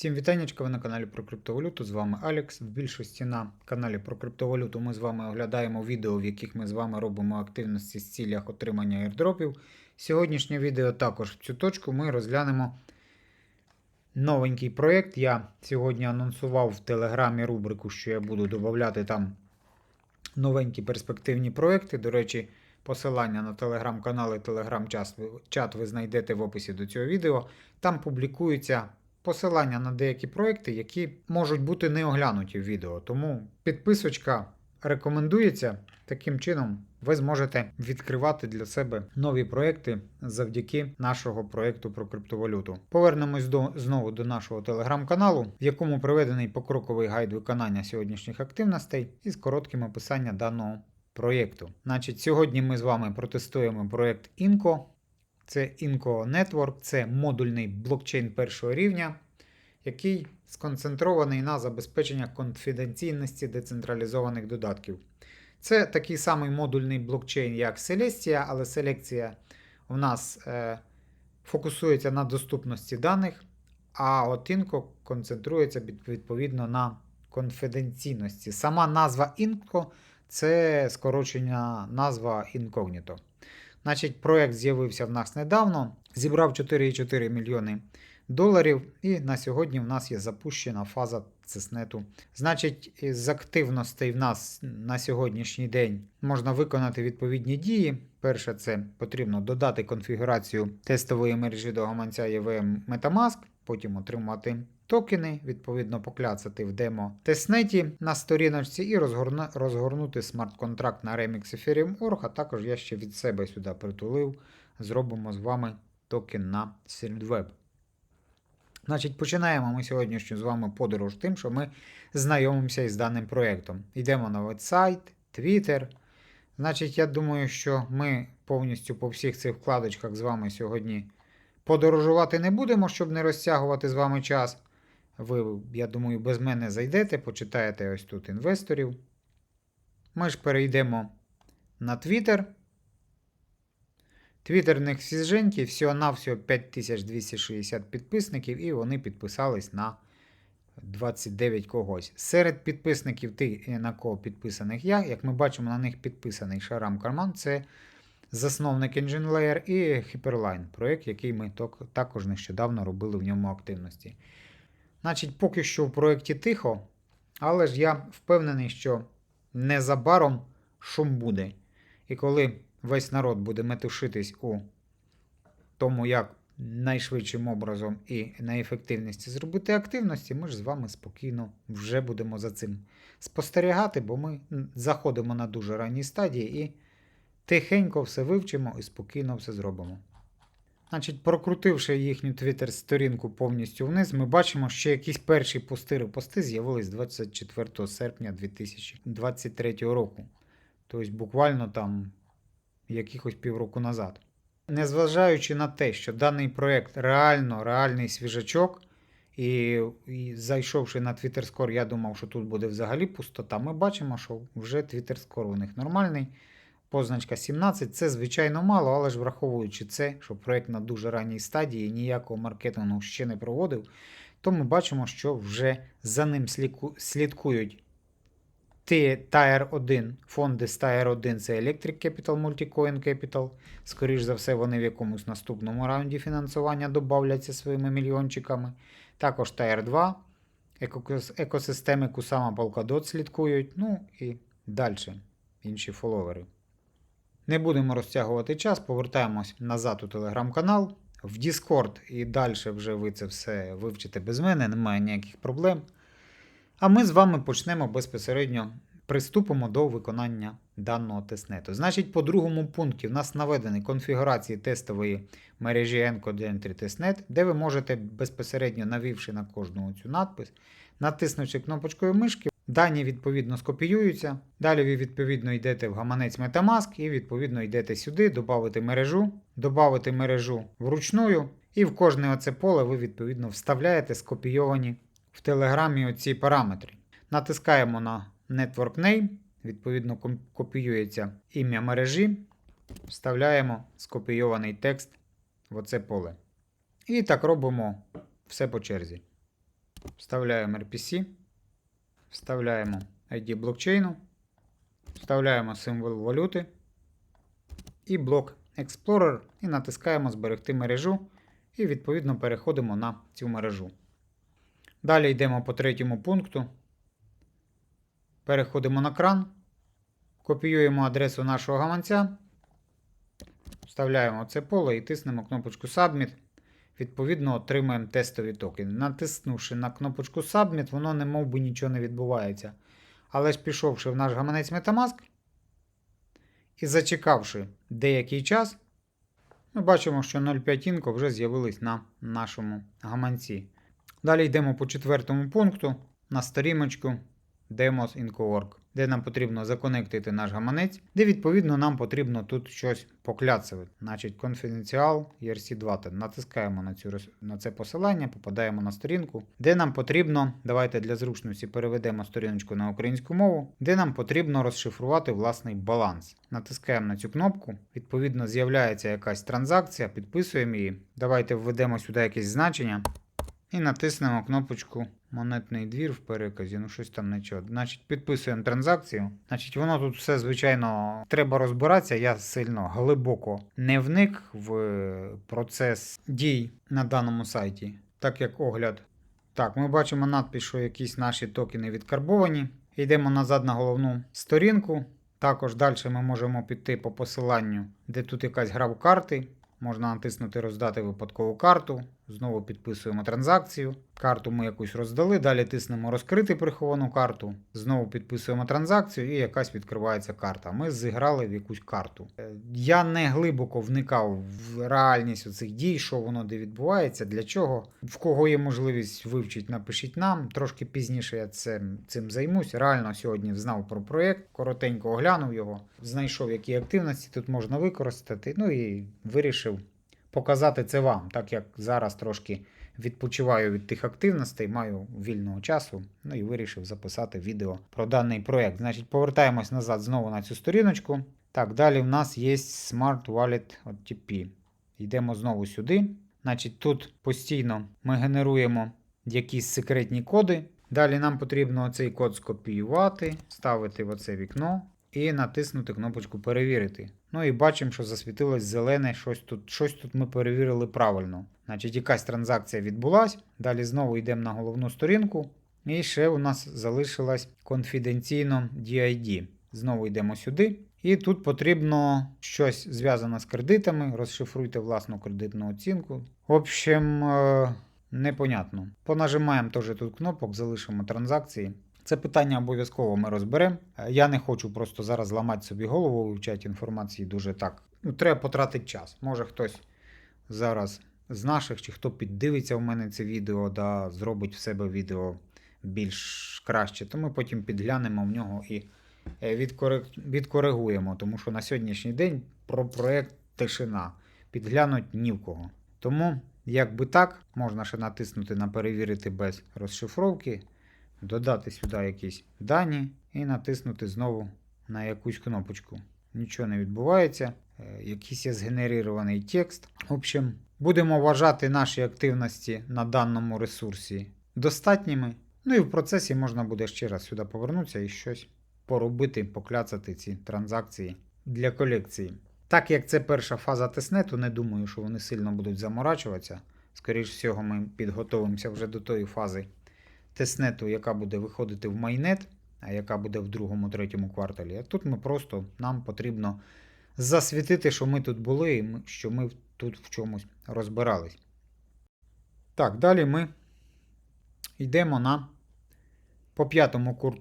Всім вітаннячка, ви на каналі про криптовалюту. З вами Алекс. В більшості на каналі про криптовалюту ми з вами оглядаємо відео, в яких ми з вами робимо активності з цілях отримання airdropів. Сьогоднішнє відео також в цю точку ми розглянемо новенький проєкт. Я сьогодні анонсував в телеграмі рубрику, що я буду додавати там новенькі перспективні проекти. До речі, посилання на телеграм-канал і телеграм-чат ви знайдете в описі до цього відео. Там публікуються посилання на деякі проекти, які можуть бути не оглянуті в відео. Тому підписочка рекомендується. Таким чином, ви зможете відкривати для себе нові проекти завдяки нашого проекту про криптовалюту. Повернемось до, знову до нашого телеграм-каналу, в якому проведений покроковий гайд виконання сьогоднішніх активностей із коротким описанням даного проєкту. Значить, сьогодні ми з вами протестуємо проєкт Inco. Це Inco Network, це модульний блокчейн першого рівня, який сконцентрований на забезпечення конфіденційності децентралізованих додатків. Це такий самий модульний блокчейн, як Celestia, але селекція в нас е, фокусується на доступності даних, а от Inco концентрується відповідно на конфіденційності. Сама назва Inco це скорочення назва Incognito. Значить, проект з'явився в нас недавно, зібрав 4,4 мільйони доларів, і на сьогодні в нас є запущена фаза цеснету. Значить, з активностей в нас на сьогоднішній день можна виконати відповідні дії. Перше, це потрібно додати конфігурацію тестової мережі до гаманця EVM Metamask, потім отримати токени, відповідно покляцати в демо тестнеті на сторіночці і розгорну, розгорнути смарт-контракт на Remix Ethereum.org, а також я ще від себе сюди притулив. Зробимо з вами токен на Sylweb. Значить, починаємо ми сьогоднішню з вами подорож тим, що ми знайомимося із даним проєктом. Йдемо на вебсайт, Twitter. Значить, я думаю, що ми повністю по всіх цих вкладочках з вами сьогодні подорожувати не будемо, щоб не розтягувати з вами час. Ви, я думаю, без мене зайдете, почитаєте ось тут інвесторів. Ми ж перейдемо на Twitter. Твіттер в них всього-навсього 5260 підписників, і вони підписались на 29 когось. Серед підписників, ти, на кого підписаних я, як ми бачимо, на них підписаний Шарам Карман, це засновник EngineLayer і Hyperline, проєкт, який ми також нещодавно робили в ньому активності. Значить, поки що в проєкті тихо, але ж я впевнений, що незабаром шум буде. І коли весь народ буде метушитись у тому, як найшвидшим образом і найефективності зробити активності, ми ж з вами спокійно вже будемо за цим спостерігати, бо ми заходимо на дуже ранній стадії і тихенько все вивчимо і спокійно все зробимо. Значить, прокрутивши їхню твіттер-сторінку повністю вниз, ми бачимо, що якісь перші пости пости з'явились 24 серпня 2023 року. Тобто, буквально там якихось півроку назад. Незважаючи на те, що даний проєкт реально реальний свіжачок, і, і зайшовши на Twitter Score, я думав, що тут буде взагалі пустота. Ми бачимо, що вже Twitter Score у них нормальний. Позначка 17 це, звичайно, мало, але ж враховуючи це, що проєкт на дуже ранній стадії ніякого маркетингу ще не проводив, то ми бачимо, що вже за ним слідкують Tier 1, фонди з Tier 1 це Electric Capital, Multicoin Capital. Скоріше за все, вони в якомусь наступному раунді фінансування додавляться своїми мільйончиками. Також Tier 2, екосистеми Polkadot слідкують. Ну і далі інші фоловери. Не будемо розтягувати час, повертаємось назад у телеграм-канал. В Discord і далі вже ви це все вивчите без мене, немає ніяких проблем. А ми з вами почнемо безпосередньо приступимо до виконання даного тестнету. Значить, по другому пункті в нас наведені конфігурації тестової мережі Encode Entry Testnet, де ви можете безпосередньо навівши на кожну цю надпис, натиснувши кнопочкою мишки, дані відповідно скопіюються. Далі ви відповідно йдете в гаманець Metamask і відповідно йдете сюди, додати мережу, додати мережу вручную. І в кожне оце поле ви відповідно вставляєте скопійовані в Телеграмі оці параметри. Натискаємо на Network Name, відповідно, копіюється ім'я мережі, вставляємо скопійований текст в оце поле. І так робимо все по черзі. Вставляємо RPC. Вставляємо ID блокчейну. Вставляємо символ валюти. І блок Explorer. І натискаємо Зберегти мережу. І відповідно переходимо на цю мережу. Далі йдемо по третьому пункту. Переходимо на кран. Копіюємо адресу нашого гаманця. Вставляємо це поле і тиснемо кнопочку Submit. Відповідно, отримаємо тестові токени. Натиснувши на кнопочку Submit, воно не мов би нічого не відбувається. Але ж пішовши в наш гаманець Metamask і зачекавши деякий час, ми бачимо, що 0,5 інко вже з'явились на нашому гаманці. Далі йдемо по четвертому пункту на сторіночку Demos Inco.org, де нам потрібно законектити наш гаманець, де відповідно нам потрібно тут щось покляцувати. Значить, Confidential ERC2. Натискаємо на, цю, на це посилання, попадаємо на сторінку, де нам потрібно, давайте для зручності переведемо сторіночку на українську мову, де нам потрібно розшифрувати власний баланс. Натискаємо на цю кнопку, відповідно, з'являється якась транзакція, підписуємо її. Давайте введемо сюди якесь значення. І натиснемо кнопочку Монетний двір в переказі. Ну, щось там нічого. Значить, підписуємо транзакцію. Значить, воно тут все, звичайно, треба розбиратися. Я сильно глибоко не вник в е, процес дій на даному сайті, так як огляд. Так, ми бачимо надпис, що якісь наші токени відкарбовані. Йдемо назад на головну сторінку. Також далі ми можемо піти по посиланню, де тут якась гра в карти. Можна натиснути роздати випадкову карту. Знову підписуємо транзакцію. Карту ми якусь роздали. Далі тиснемо розкрити приховану карту. Знову підписуємо транзакцію і якась відкривається карта. Ми зіграли в якусь карту. Е, Я не глибоко вникав в реальність цих дій, що воно де відбувається, для чого. В кого є можливість вивчити, напишіть нам. Трошки пізніше я цим, цим займусь. Реально сьогодні знав про проєкт, коротенько оглянув його, знайшов, які активності тут можна використати. Ну і вирішив показати це вам, так як зараз трошки відпочиваю від тих активностей, маю вільного часу, ну і вирішив записати відео про даний проєкт. Значить, повертаємось назад знову на цю сторіночку. Так, далі в нас є Smart Wallet OTP. Йдемо знову сюди. Значить, тут постійно ми генеруємо якісь секретні коди. Далі нам потрібно цей код скопіювати, ставити в оце вікно і натиснути кнопочку Перевірити. Ну і бачимо, що засвітилось зелене, щось тут, щось тут ми перевірили правильно. Значить, якась транзакція відбулась. Далі знову йдемо на головну сторінку. І ще у нас залишилась конфіденційно DID. Знову йдемо сюди. І тут потрібно щось зв'язане з кредитами. Розшифруйте власну кредитну оцінку. В общем, е, непонятно. Понажимаємо теж тут кнопок, залишимо транзакції. Це питання обов'язково ми розберемо. Е, Я не хочу просто зараз ламати собі голову, вивчати інформації дуже так. Ну, треба потратити час. Може хтось зараз з наших, чи хто піддивиться в мене це відео, да, зробить в себе відео більш краще, то ми потім підглянемо в нього і е, відкоригуємо, тому що на сьогоднішній день про проект тишина. Підглянуть ні в кого. Тому, як би так, можна ще натиснути на перевірити без розшифровки, додати сюди якісь дані і натиснути знову на якусь кнопочку. Нічого не відбувається. Е, Якийсь є згенерований текст. В общем, будемо вважати наші активності на даному ресурсі достатніми. Ну і в процесі можна буде ще раз сюди повернутися і щось поробити, покляцати ці транзакції для колекції. Так як це перша фаза тестнету, не думаю, що вони сильно будуть заморачуватися. Скоріше всього, ми підготовимося вже до тої фази тестнету, яка буде виходити в майнет, а яка буде в другому-третьому кварталі. А тут ми просто нам потрібно засвітити, що ми тут були, і що ми тут в чомусь розбирались. Так, далі ми йдемо на по п'ятому, кур...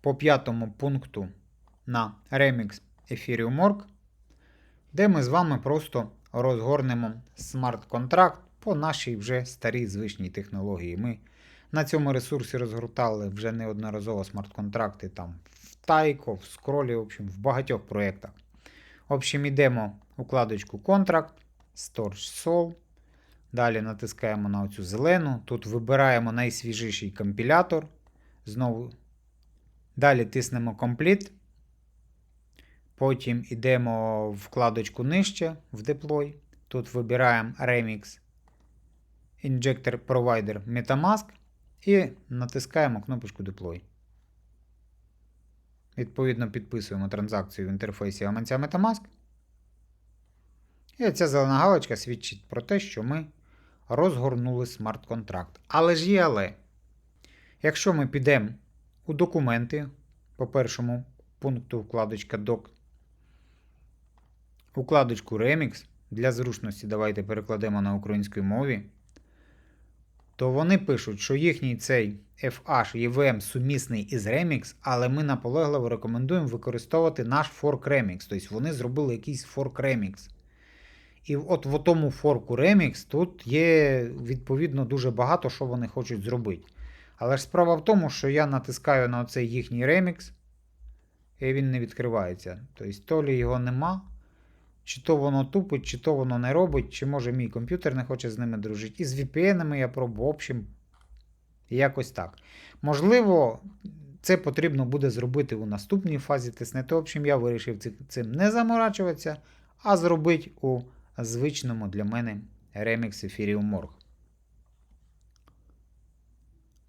по п'ятому пункту на Remix Ethereum.org, де ми з вами просто розгорнемо смарт-контракт по нашій вже старій звичній технології. Ми на цьому ресурсі розгортали вже неодноразово смарт-контракти там в Тайко, в Скролі, в общем, в багатьох проєктах. В общем, йдемо у вкладочку Contract, Storage Sol. Далі натискаємо на оцю зелену. Тут вибираємо найсвіжіший компілятор. Знову. Далі тиснемо Complete. Потім йдемо в вкладочку нижче в Deploy. Тут вибираємо Remix Injector Provider Metamask. І натискаємо кнопочку Deploy. Відповідно, підписуємо транзакцію в інтерфейсі гаманця Metamask. І ця зелена галочка свідчить про те, що ми розгорнули смарт-контракт. Але ж є але. Якщо ми підемо у документи по першому пункту вкладочка Doc, вкладочку Remix, для зручності давайте перекладемо на українській мові, то вони пишуть, що їхній цей FH EVM сумісний із Remix, але ми наполегливо рекомендуємо використовувати наш Fork Remix. Тобто вони зробили якийсь Fork Remix. І от в тому форку Remix тут є відповідно дуже багато, що вони хочуть зробити. Але ж справа в тому, що я натискаю на цей їхній Remix, і він не відкривається. Тобто, то лі його нема, чи то воно тупить, чи то воно не робить, чи може мій комп'ютер не хоче з ними дружити. І з VPN я пробував, в общем, якось так. Можливо, це потрібно буде зробити у наступній фазі тестнету. В общем, я вирішив цим не заморачуватися, а зробити у звичному для мене Remix Ethereum Morg.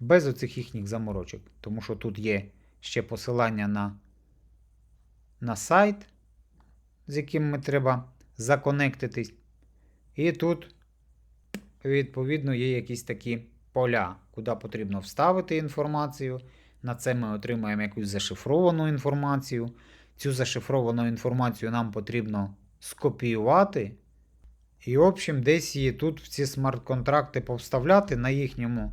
Без оцих їхніх заморочок. Тому що тут є ще посилання на, на сайт, з яким ми треба законектитись. І тут, відповідно, є якісь такі поля, куди потрібно вставити інформацію. На це ми отримаємо якусь зашифровану інформацію. Цю зашифровану інформацію нам потрібно скопіювати. І, в общем, десь її тут в ці смарт-контракти повставляти на їхньому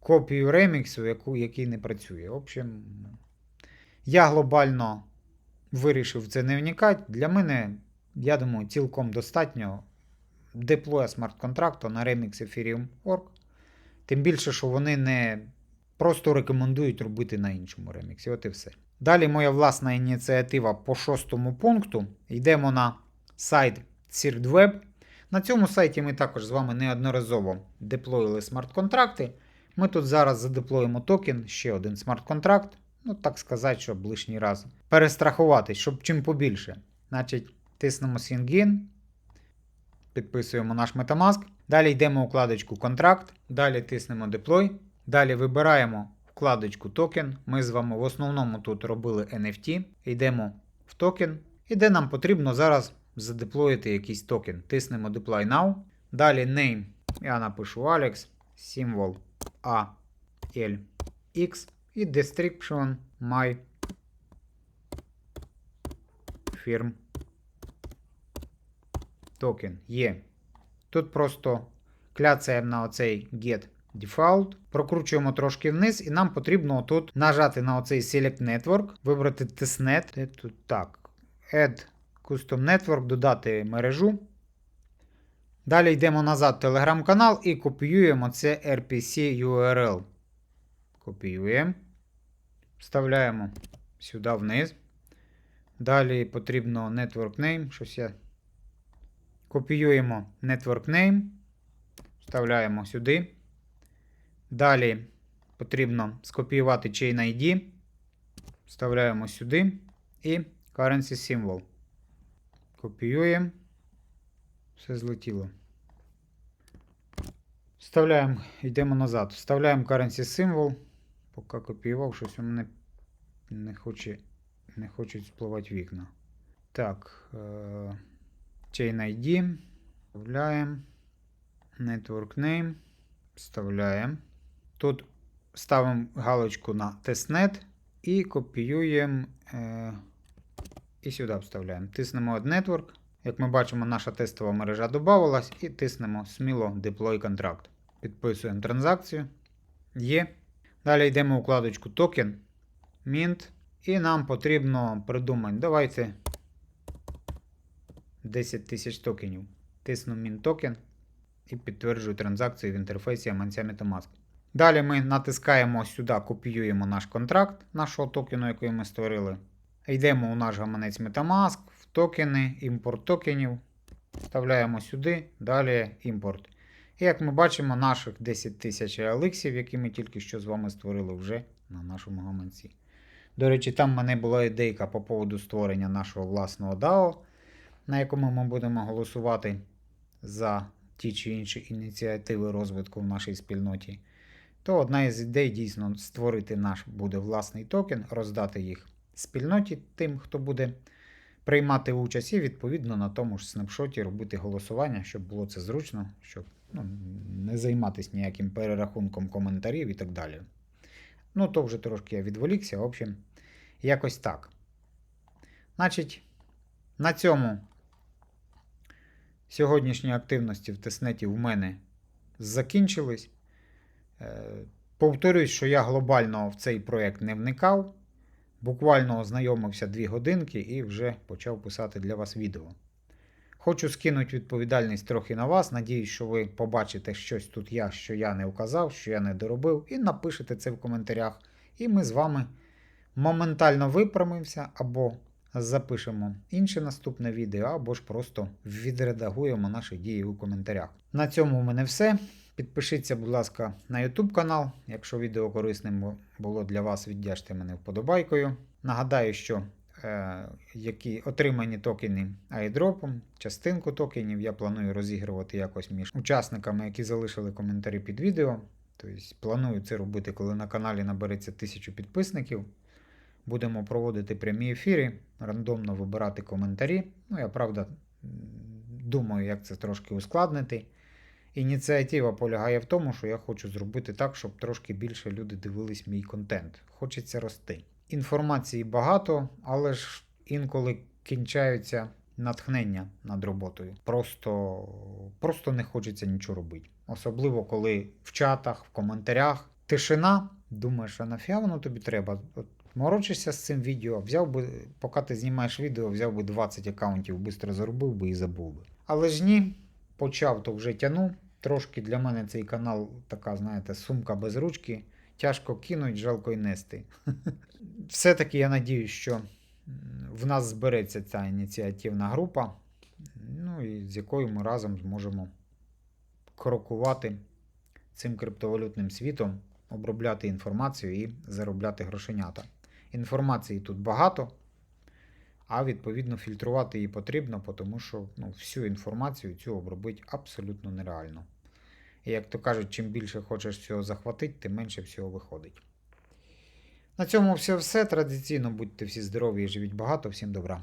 копію реміксу, яку, який не працює. В общем, я глобально вирішив це не вникати. Для мене, я думаю, цілком достатньо деплоя смарт-контракту на Remix Ethereum.org. Тим більше, що вони не просто рекомендують робити на іншому реміксі. От і все. Далі моя власна ініціатива по шостому пункту. Йдемо на сайт CirtWeb. На цьому сайті ми також з вами неодноразово деплоїли смарт-контракти. Ми тут зараз задеплоїмо токен, ще один смарт-контракт. Ну, так сказати, щоб лишній раз перестрахуватись, щоб чим побільше. Значить, тиснемо Sign підписуємо наш Metamask. Далі йдемо у вкладочку Контракт. Далі тиснемо Deploy. Далі вибираємо вкладочку токен. Ми з вами в основному тут робили NFT. Йдемо в токен. І де нам потрібно зараз задеплоїти якийсь токен. Тиснемо Deploy Now. Далі name. Я напишу Alex. Символ A, L, X. І description my firm токен є. Тут просто кляцаємо на оцей get default, прокручуємо трошки вниз, і нам потрібно тут нажати на оцей Select Network, вибрати testnet. Тут так. Add Custom Network, додати мережу. Далі йдемо назад в телеграм-канал і копіюємо це RPC URL. Копіюємо. Вставляємо сюди вниз. Далі потрібно Network Name. Щось я Копіюємо Network Name, вставляємо сюди. Далі потрібно скопіювати Chain ID, вставляємо сюди і Currency Symbol. Копіюємо. Все злетіло. Вставляємо, йдемо назад. Вставляємо Currency Symbol. Поки копіював, щось у мене не хоче, не хочуть спливати вікна. Так. Е- Chain ID. Вставляємо. Network Name. Вставляємо. Тут ставимо галочку на testnet і копіюємо. Е, і сюди вставляємо. Тиснемо Add Network. Як ми бачимо, наша тестова мережа додавалась і тиснемо сміло Deploy Contract. Підписуємо транзакцію. Є. Далі йдемо у вкладочку Token, Mint. І нам потрібно придумати. Давайте 10 тисяч токенів. Тисну Min токен і підтверджую транзакцію в інтерфейсі Аманця Metamask. Далі ми натискаємо сюди, копіюємо наш контракт нашого токену, який ми створили. Йдемо у наш гаманець Metamask, в токени, імпорт токенів. Вставляємо сюди, далі імпорт. Як ми бачимо, наших 10 тисяч еликсів, які ми тільки що з вами створили вже на нашому гаманці. До речі, там в мене була ідейка по поводу створення нашого власного DAO на якому ми будемо голосувати за ті чи інші ініціативи розвитку в нашій спільноті. то одна із ідей дійсно створити наш буде власний токен, роздати їх спільноті тим, хто буде приймати участь, і відповідно на тому ж снапшоті робити голосування, щоб було це зручно, щоб ну, не займатися ніяким перерахунком коментарів і так далі. Ну, то вже трошки я відволікся, в общем, якось так. Значить, на цьому сьогоднішні активності в Теснеті в мене закінчились. Е, Повторюсь, що я глобально в цей проєкт не вникав. Буквально ознайомився 2 годинки і вже почав писати для вас відео. Хочу скинути відповідальність трохи на вас. Надіюсь, що ви побачите щось тут я, що я не вказав, що я не доробив, і напишете це в коментарях. І ми з вами моментально виправимося або запишемо інше наступне відео, або ж просто відредагуємо наші дії у коментарях. На цьому в мене все. Підпишіться, будь ласка, на YouTube канал. Якщо відео корисним було для вас, віддячте мене вподобайкою. Нагадаю, що які отримані токени айдропом, частинку токенів я планую розігрувати якось між учасниками, які залишили коментарі під відео. Тобто планую це робити, коли на каналі набереться 1000 підписників. Будемо проводити прямі ефіри, рандомно вибирати коментарі. Ну, я правда думаю, як це трошки ускладнити. Ініціатива полягає в тому, що я хочу зробити так, щоб трошки більше люди дивились мій контент. Хочеться рости. Інформації багато, але ж інколи кінчаються натхнення над роботою. Просто, просто не хочеться нічого робити. Особливо, коли в чатах, в коментарях тишина. Думаєш, а нафіга воно тобі треба? От морочишся з цим відео, взяв би, поки ти знімаєш відео, взяв би 20 аккаунтів, швидко заробив би і забув би. Але ж ні, почав, то вже тяну. Трошки для мене цей канал така, знаєте, сумка без ручки. Тяжко кинуть, жалко й нести. Все-таки я надію, що в нас збереться ця ініціативна група, ну і з якою ми разом зможемо крокувати цим криптовалютним світом, обробляти інформацію і заробляти грошенята. Інформації тут багато, а відповідно фільтрувати її потрібно, тому що ну, всю інформацію цю обробити абсолютно нереально. І як то кажуть, чим більше хочеш всього захватити, тим менше всього виходить. На цьому все все. Традиційно будьте всі здорові і живіть багато. Всім добра.